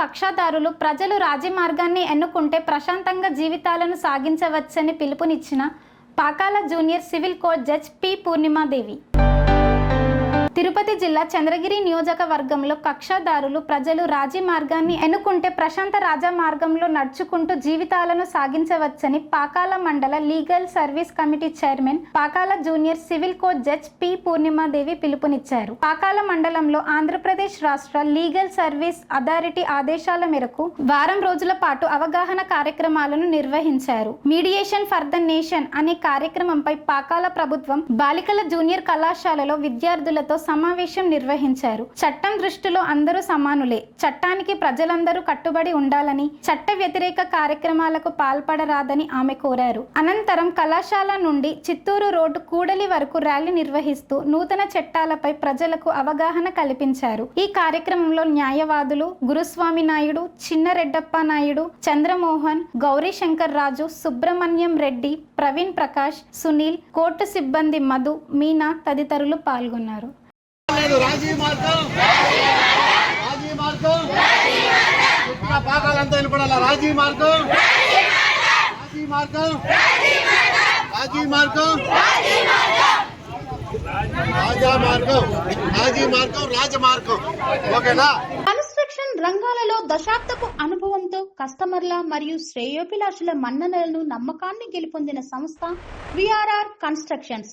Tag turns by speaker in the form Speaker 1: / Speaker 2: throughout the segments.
Speaker 1: కక్షాదారులు ప్రజలు రాజీ మార్గాన్ని ఎన్నుకుంటే ప్రశాంతంగా జీవితాలను సాగించవచ్చని పిలుపునిచ్చిన Pakala junior civil court judge P Purnimadevi. Tirupati జిల్లా చంద్రగిరి నియోజకవర్గంలో కక్షాదారులు ప్రజలు రాజీ మార్గాన్ని ఎన్నుకుంటే ప్రశాంత రాజా మార్గంలో నడుచుకుంటూ జీవితాలను సాగించవచ్చని పాకాల మండల legal service committee chairman Pakala junior civil court judge P Purnimadevi పిలుపునిచ్చారు. పాకాల మండలంలో ఆంధ్రప్రదేశ్ రాష్ట్ర లీగల్ సర్వీస్ అథారిటీ ఆదేశాల మేరకు వారం రోజుల పాటు అవగాహన కార్యక్రమాలను నిర్వహించారు. మీడియేషన్ ఫర్ ద నేషన్ అనే కార్యక్రమంపై పాకాల ప్రభుత్వం బాలికల జూనియర్ కళాశాలలో విద్యార్థులతో సమావేశం నిర్వహించారు. చట్టం దృష్టిలో అందరూ సమానులే. చట్టానికి ప్రజలందరూ కట్టుబడి ఉండాలని చట్ట వ్యతిరేక కార్యక్రమాలకు పాల్పడరాదని ఆమె కోరారు. అనంతరం కళాశాల నుండి చిత్తూరు రోడ్డు కూడలి వరకు ర్యాలీ నిర్వహిస్తూ నూతన చట్టాలపై ప్రజలకు అవగాహన కల్పించారు. ఈ కార్యక్రమంలో న్యాయవాదులు గురుస్వామి నాయుడు చిన్నరెడ్డప్ప నాయుడు చంద్రమోహన్ గౌరీ శంకర్ రాజు సుబ్రహ్మణ్యం రెడ్డి ప్రవీణ్ ప్రకాష్ సునీల్ కోర్టు సిబ్బంది మధు మీనా తదితరులు పాల్గొన్నారు.
Speaker 2: కాదు రాజీ మార్గం. రాజీ మార్గం. ఇక్కడ పాకాలంతా వినపడాల? రాజీ మార్గం. రాజీ మార్గం. రాజీ మార్గం. రాజా మార్గం. రాజీ మార్గం రాజమార్గం ఓకేనా?
Speaker 3: కన్స్ట్రక్షన్ రంగాలలో దశాబ్దపు అనుభవంతో కస్టమర్ల మరియు శ్రేయోభిలాషుల మన్ననలను నమ్మకాన్ని గెలుపొందిన సంస్థ VRR constructions.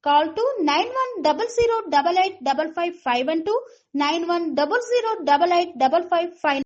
Speaker 3: Call to 91008855 and to